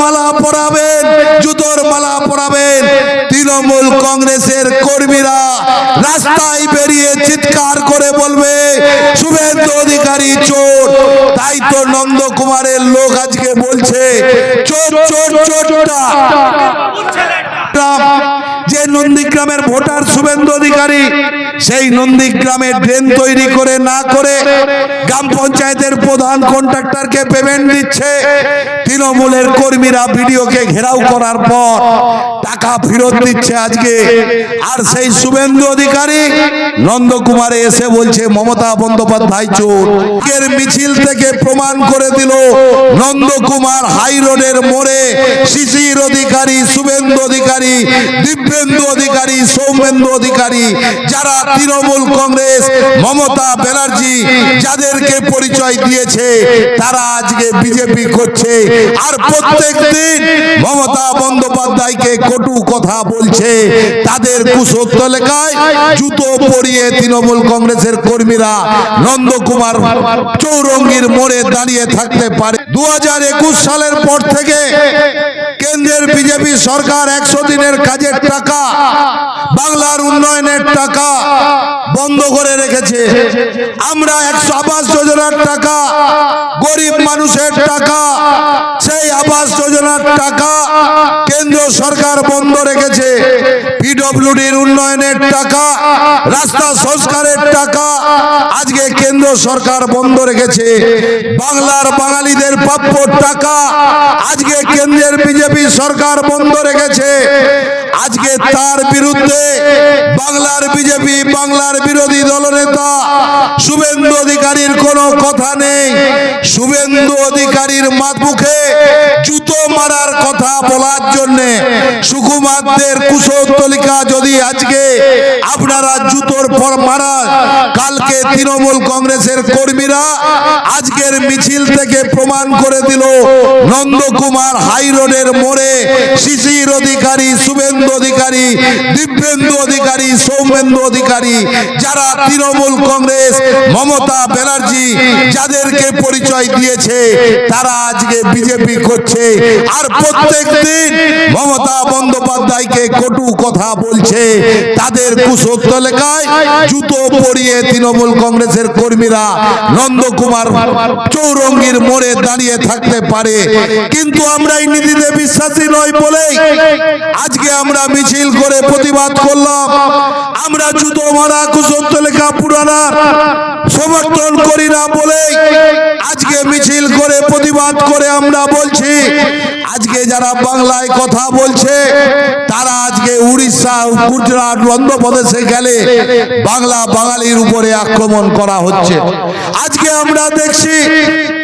মালা পরাবেন, জুতোর মালা পরাবেন। তৃণমূল কংগ্রেসের কর্মীরা রাস্তায় বেরিয়ে চিৎকার করে বলবে, শুভেন্দু অধিকারী চোর। তাই তো নন্দকুমারের লোক আজকে বলছে, চোর চোর, চোরটা। নন্দীগ্রামের ভোটার শুভেন্দু অধিকারী সেই নন্দীগ্রামে ড্রেন তৈরি করে না করে গ্রাম পঞ্চায়েতের প্রধান কন্ট্রাক্টরকে পেমেন্ট দিচ্ছে। তৃণমূলের কর্মীরা ভিডিওকে ঘেরাও করার পর টাকা ফেরত দিচ্ছে আজকে। আর সেই শুভেন্দু অধিকারী নন্দকুমারে এসে বলছে, মমতা বন্দ্যোপাধ্যায় চোর। এর মিছিল থেকে প্রমাণ করে দিল, নন্দকুমার হাই রোডের মোড়ে শিশির অধিকারী, শুভেন্দু অধিকারী, দিব্যেন্দু অধিকারী সৌমেন্দু অধিকারী, যারা তৃণমূল কংগ্রেস, মমতা ব্যানার্জি যাদেরকে পরিচয় দিয়েছে, তারা আজকে বিজেপি করছে। আর প্রত্যেক দিন মমতা বন্দ্যোপাধ্যায়কে কটু কথা বলছে। তাদের কুসত্য লেখায় জুতো পরিয়ে তৃণমূল কংগ্রেসের কর্মীরা নন্দকুমার চৌরঙ্গীর মোড়ে দাঁড়িয়ে থাকতে পারে। দু হাজার একুশ সালের পর থেকে কেন্দ্রের বিজেপি সরকার একশো দিনের কাজের টাকা বাংলার উন্নয়নের টাকা বন্ধ করে রেখেছে। আমরা একশো আবাস যোজনার টাকা, গরিব মানুষের টাকা, সেই আবাস যোজনার টাকা কেন্দ্র সরকার বন্ধ রেখেছে। পিডব্লিউডির উন্নয়নের টাকা, রাস্তা সংস্কারের টাকা আজকে কেন্দ্র সরকার বন্ধ রেখেছে। বাংলার বাঙালিদের প্রাপ্য টাকা আজকে কেন্দ্রের বিজেপি সরকার বন্ধ রেখেছে। আজকে তার বিরুদ্ধে বাংলার বিজেপি, বাংলার বিরোধী দলনেতা শুভেন্দু অধিকারীর কোনো কথা নেই। শুভেন্দু অধিকারীর মাত মুখে জুতো মারার কথা বলার জন্য সুকুমারদের কুশলতলিকা যদি আজকে আপনারা জুতোর পর মারা কালকে তৃণমূল কংগ্রেসের কর্মীরা আজকের মিছিল থেকে প্রমাণ করে দিল, নন্দকুমার হাই রোডের মোড়ে শিশির অধিকারী শুভেন্দু অধিকারী, দিব্যেন্দু অধিকারী, সৌমেন্দু অধিকারী, যারা তৃণমূল কংগ্রেস, মমতা ব্যানার্জি যাদেরকে পরিচয় দিয়েছে, তারা আজকে বিজেপি করছে। আর প্রত্যেক দিন মমতা বন্দ্যোপাধ্যায়কে কটু কথা বলছে। তাদের কুসত্য লেখায় জুতো পরিয়ে তৃণমূল কংগ্রেসের কর্মীরা নন্দকুমার চৌরঙ্গীর মোড়ে দাঁড়িয়ে থাকতে পারে। কিন্তু আমরা এই নীতিতে বিশ্বাসী নই বলেই আজকে আমরা মিছিল করে প্রতিবাদ করলাম। আমরা জুতো মারা কুসত্য লেখা পুরানার সমর্থন করি না বলে আজকে মিছিল করে প্রতিবাদ করে আমরা বলছি, আজকে যারা বাংলায় কথা বলছে, তারা আজকে উড়িষ্যা, গুজরাট, অন্ধ্রপ্রদেশে গেলে বাংলা বাঙালির উপরে আক্রমণ করা হচ্ছে। আজকে আমরা দেখছি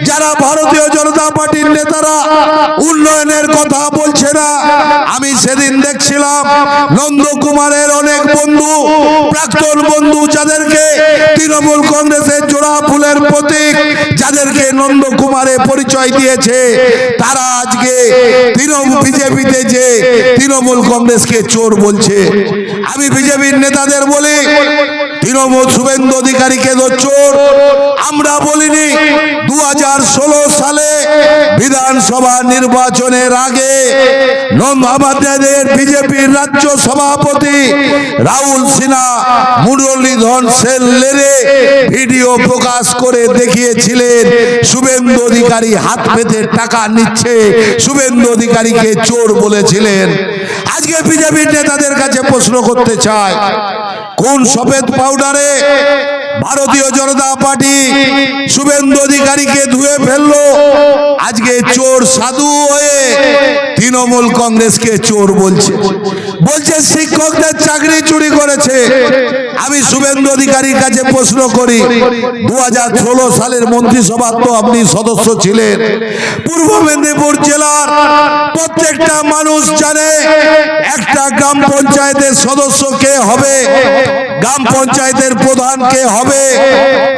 যারা ভারতীয় জনতা পার্টির নেতারা উন্নয়নের কথা বলছে না সেদিন দেখছিলাম নন্দকুমারের অনেক বন্ধু, প্রাক্তন বন্ধু যাদেরকে তৃণমূল কংগ্রেসের জোড়া ফুলের প্রতীক, যাদেরকে নন্দকুমারে পরিচয় দিয়েছে, তারা আজকে তৃণমূল বিজেপিতে যে তৃণমূল কংগ্রেসকে চোর বলছে। আমি বিজেপির নেতাদের বলি তৃণমূল শুভেন্দু অধিকারীকে চোর আমরা বলিনি দু হাজার ষোলো সালে বিধানসভা নির্বাচনের আগে আমাদের বিজেপির রাজ্য সভাপতি রাহুল সিনহা মুরলীধন সেল ভিডিও প্রকাশ করে দেখিয়েছিলেন, শুভেন্দু অধিকারী হাত পেতে টাকা নিচ্ছে, শুভেন্দু অধিকারীকে চোর বলেছিলেন। আজকে বিজেপির নেতাদের কাছে প্রশ্ন করতে চায় কোন সফেদ পাউডারে ভারতীয় জনতা পার্টি শুভেন্দু অধিকারীকে ধুয়ে ফেলল। আজকে চোর সাধু হয়ে তৃণমূল কংগ্রেসকে চোর বলছে। বলছে শিক্ষকদের চাকরি চুরি করেছে। আমি শুভেন্দু অধিকারীর কাছে প্রশ্ন করি দু হাজার ষোলো সালের মন্ত্রিসভা তো আপনি সদস্য ছিলেন। পূর্ব মেদিনীপুর জেলার প্রত্যেকটা মানুষ জানে একটা গ্রাম পঞ্চায়েতের সদস্য কে হবে, গ্রাম পঞ্চায়েতের প্রধান কে হবে,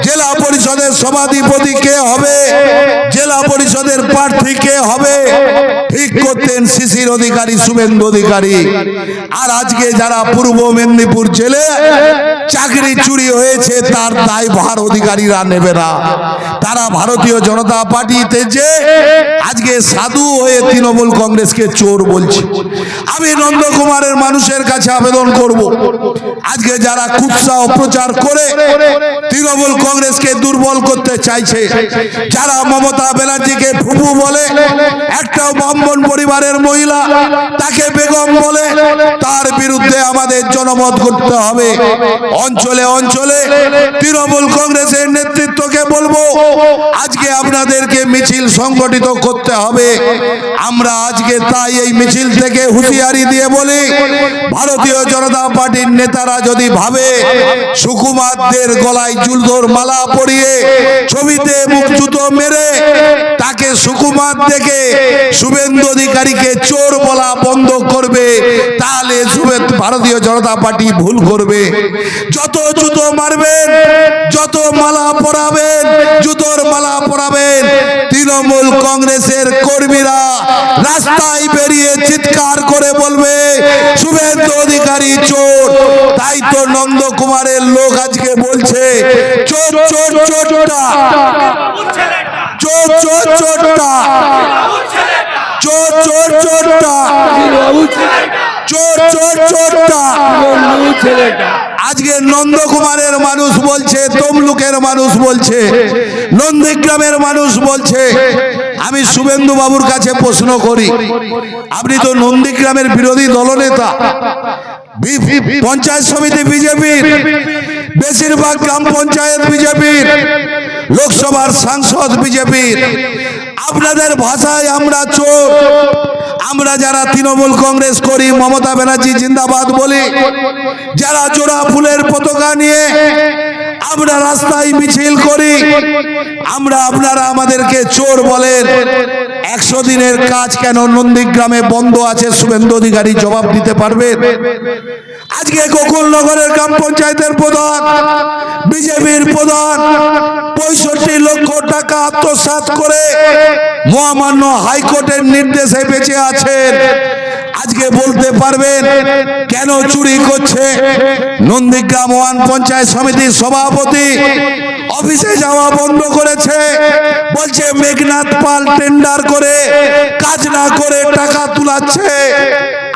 জেলা পরিষদের সভাধিপতি কে হবে, জেলা পরিষদের প্রার্থী কে হবে। ঠিক করতেন শিশির অধিকারী, শুভেন্দু অধিকারী। আর আজকে যারা পূর্ব মেদিনীপুর জেলে চাকরি চুরি হয়েছে, তার দায়ভার অধিকারীরা নেবে না। তারা ভারতীয় জনতা পার্টিতে যে আজকে সাধু হয়ে তৃণমূল কংগ্রেসকে চোর বলছে। আমি নন্দকুমারের মানুষের কাছে আবেদন করব। আজকে যারা কুৎসা প্রচার করে তৃণমূল কংগ্রেসকে দুর্বল করতে চাইছে, যারা মমতা ব্যানার্জিকে ফুফু বলে একটা ব্রাহ্মণ পরিবারের মহিলা তাকে বেগম বলে, তার বিরুদ্ধে আমাদের জনমত করতে হবে। অঞ্চলে অঞ্চলে তৃণমূল কংগ্রেসের নেতৃত্বকে বলব, আজকে আপনাদেরকে মিছিল সংগঠিত করতে হবে। আমরা আজকে তাই এই মিছিল থেকে হুঁশিয়ারি দিয়ে বলি, ভারতীয় জনতা পার্টির নেতারা যদি ভাবে সুকুমারদের গলায় জুলধর মালা পরিয়ে ছবিতে মুখ জুতো মেরে তাকে সুকুমার দেখে শুভেন্দু অধিকারীকে চোর বলা বন্ধ করবে ভারতীয় জনতা পার্টি ভুল করবে। যত জুতো মারবেন, যত মালা পরাবেন, জুতোর মালা পরাবেন, তৃণমূল কংগ্রেসের কর্মীরা রাস্তায় বেরিয়ে চিৎকার করে বলবে, শুভেন্দু অধিকারী চোর। তাই তো নন্দকুমারের লোক আজকে বলছে, চোর চোর, চোরটা। চোর চোর, চোরটা। চোর চোর, চোরটা। চোর আজকে নন্দকুমারের মানুষ বলছে তমলুকের মানুষ বলছে নন্দীগ্রামের মানুষ বলছে। আমি শুভেন্দু বাবুর কাছে প্রশ্ন করি আপনি তো নন্দীগ্রামের বিরোধী দলনেতা। পঞ্চায়েত সমিতি বিজেপির বেশিরভাগ গ্রাম পঞ্চায়েত বিজেপির লোকসভার সাংসদ বিজেপির। আপনাদের ভাষায় আমরা চোর। আমরা যারা তৃণমূল কংগ্রেস করি, মমতা ব্যানার্জি জিন্দাবাদ বলি, যারা জোড়া ফুলের পতাকা নিয়ে আমরা রাস্তায় মিছিল করি, আমরা আপনারা আমাদেরকে চোর বলেন। একশো দিনের কাজ কেন নন্দীগ্রামে বন্ধ আছে? শুভেন্দু অধিকারী জবাব দিতে পারবেন? আজকে গোকুলনগরের গ্রাম পঞ্চায়েতের প্রধান, বিজেপির প্রধান, পঁয়ষট্টি লক্ষ টাকা আত্মসাৎ করে মহামান্য হাইকোর্টের নির্দেশে বেঁচে আছেন। আজকে বলতে পারবেন, কেন চুরি করছে? নন্দীগ্রাম ওয়ান পঞ্চায়েত সমিতির সভাপতি অফিসে যাওয়া বন্ধ করেছে। বলছে, মেঘনাথ পাল টেন্ডার করে কাজ না করে টাকা তুলাচ্ছে।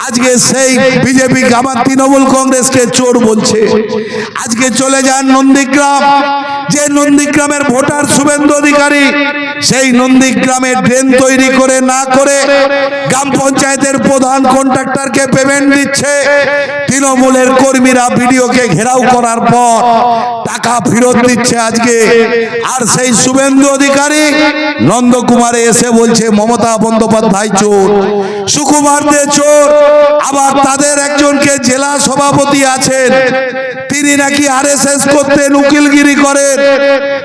আজকে সেই বিজেপি আমার তৃণমূল কংগ্রেসকে চোর বলছে। আজকে চলে যান নন্দীগ্রাম। যে নন্দীগ্রামের ভোটার শুভেন্দু অধিকারী, সেই নন্দীগ্রামে ড্রেন তৈরি করে না করে গ্রাম পঞ্চায়েতের প্রধান কন্ট্রাক্টরকে পেমেন্ট দিচ্ছে। তৃণমূলের কর্মীরা ভিডিওকে ঘেরাও করার পর টাকা ফেরত দিচ্ছে আজকে। আর সেই শুভেন্দু অধিকারী নন্দকুমারে এসে বলছে, মমতা বন্দ্যোপাধ্যায় চোর সুকুমার দে চোর, আবার তাদের একজনকে জেলা সভাপতি আছেন। তিনি নাকি আরএসএস করতেন উকিলগিরি করেন।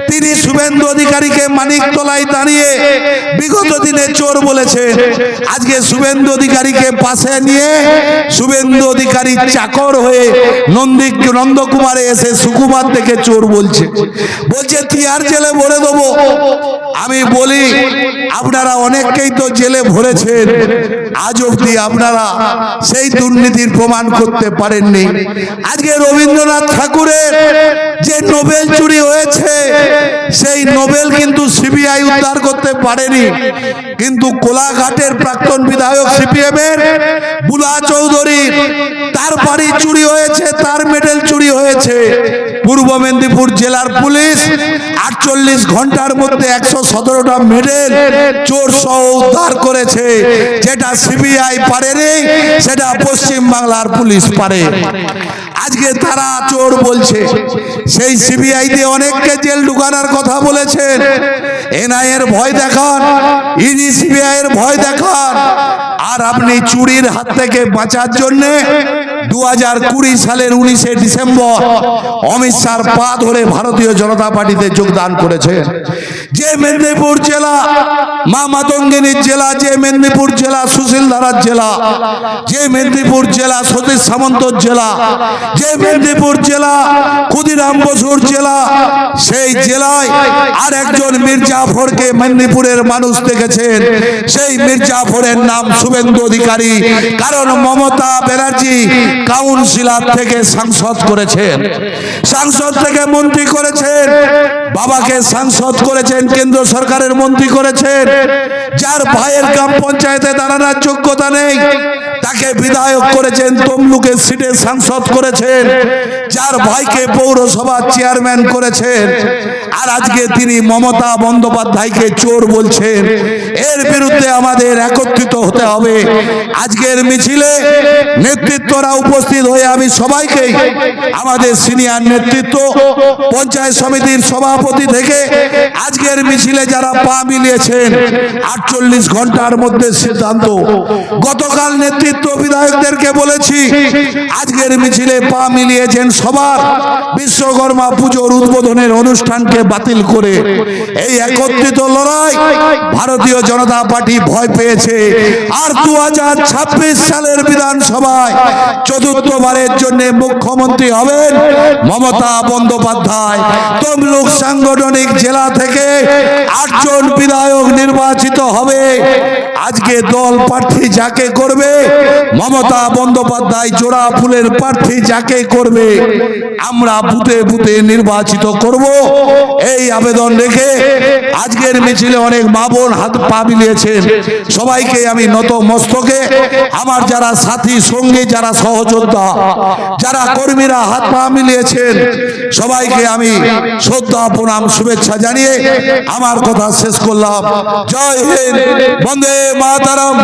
তিনি শুভেন্দু অধিকারীকে মানিকতলায় দাঁড়িয়ে বিগত দিনে চোর বলেছেন। আজকে শুভেন্দু অধিকারীকে পাশে নিয়ে শুভেন্দু অধিকারী চাকর হয়ে নন্দী নন্দকুমারে এসে সুকুমার থেকে চোর বলছে। বলছে তিয়ার জেলে ভরে দেবো? আমি বলি, আপনারা অনেককেই তো জেলে ভরেছেন। আজ অব্দি আপনারা সেই দুর্নীতির প্রমাণ করতে পারেননি। আজকে রবীন্দ্রনাথ ঠাকুরের যে নোবেল চুরি হয়েছে, সেই নোবেল কিন্তু সিবিআই উদ্ধার করতে পারেনি। কিন্তু কোলাঘাটের প্রাক্তন বিধায়ক সিপিএম এর বুলা চৌধুরী, তার বাড়ি চুরি হয়েছে, তার মেডেল চুরি হয়েছে। পূর্ব মেদিনীপুর জেলার পুলিশ আটচল্লিশ ঘণ্টার মধ্যে একশো সতেরোটা মেডেল চোর সহ উদ্ধার করেছে। যেটা সিবিআই পারেনি সেটা পশ্চিম বাংলার পুলিশ পারে। আজকে তারা চোর বলছে। সেই সিবিআই দিয়ে অনেককে জেল ঢুকানোর কথা বলেছেন এনআই এর ভয় দেখান, ইডি সিবিআই এর ভয় দেখান আর আপনি চুরির হাত থেকে বাঁচার জন্য দু হাজার কুড়ি সালের উনিশে ডিসেম্বর অমিত শাহর পা ধরে ভারতীয় জনতা পার্টিতে যোগদান করেছে। যে মেদিনীপুর জেলা, মা মাতঙ্গিনীর জেলা, যে মেদিনীপুর জেলা, সুশীল ধারার জেলা, যে মেদিনীপুর জেলা, সতীশ সামন্তর জেলা, যে মেদিনীপুর জেলা, ক্ষুদিরাম বসুর জেলা, সেই জেলায় আর একজন মির্জাফরকে মেদিনীপুরের মানুষ দেখেছেন। সেই মির্জাফরের নাম শুভেন্দু অধিকারী, কারণ মমতা ব্যানার্জি কাউন্সিলার থেকে সাংসদ করেছেন। সাংসদ থেকে মন্ত্রী করেছেন, বাবাকে সাংসদ করেছেন কেন্দ্র সরকারের মন্ত্রী করেছেন। যার ভাইয়ের গ্রাম পঞ্চায়েতে দাঁড়ানোর যোগ্যতা নেই তাকে বিধায়ক করেছেন তমলুকের সিটে সাংসদ করেছেন। যার ভাইকে পৌরসভা চেয়ারম্যান করেছেন, আর আজকে তিনি মমতা বন্দ্যোপাধ্যায়কে চোর বলছেন, এর বিরুদ্ধে আমাদের একত্রিত হতে হবে। আজকের মিছিলে নেতৃত্বরা উপস্থিত হয়ে আমি সবাইকে আমাদের সিনিয়র নেতৃত্ব, পঞ্চায়েত সমিতির সভাপতি থেকে আজকের মিছিলে যারা পা মিলিয়েছেন, আটচল্লিশ ঘণ্টার মধ্যে সিদ্ধান্ত। গতকাল নেতৃত্ব বিধায়কদেরকে বলেছি, আজকের মিছিলে পা মিলিয়েছেন সবার বিশ্বকর্মা পুজোর উদ্বোধনের অনুষ্ঠানকে বাতিল করে এই একত্রিত লড়াই ভারতীয় জনতা পার্টি ভয় পেয়েছে। আর দু হাজার ছাব্বিশ সালের বিধানসভায় চতুর্থবারের জন্য মুখ্যমন্ত্রী হবেন মমতা বন্দ্যোপাধ্যায়। তমলুক সাংগঠনিক জেলা থেকে আটজন বিধায়ক নির্বাচিত হবে। আজকে দল প্রার্থী যাকে করবে, মমতা বন্দ্যোপাধ্যায় জোড়া ফুলের প্রার্থী যাকে করবে আমরা বুথে বুথে নির্বাচিত করব। এই আবেদন রেখে আজকের মিছিলে অনেক মা বোন হাত পা মিলিয়েছেন। সবাইকে আমি নত মস্তকে, আমার যারা সাথী, সঙ্গী, যারা সহযোদ্ধা, যারা কর্মীরা হাত পা মিলিয়েছেন, সবাইকে আমি শ্রদ্ধা, প্রণাম, শুভেচ্ছা জানিয়ে আমার কথা শেষ করলাম। জয় হিন্দ, বন্দে মাতারাম।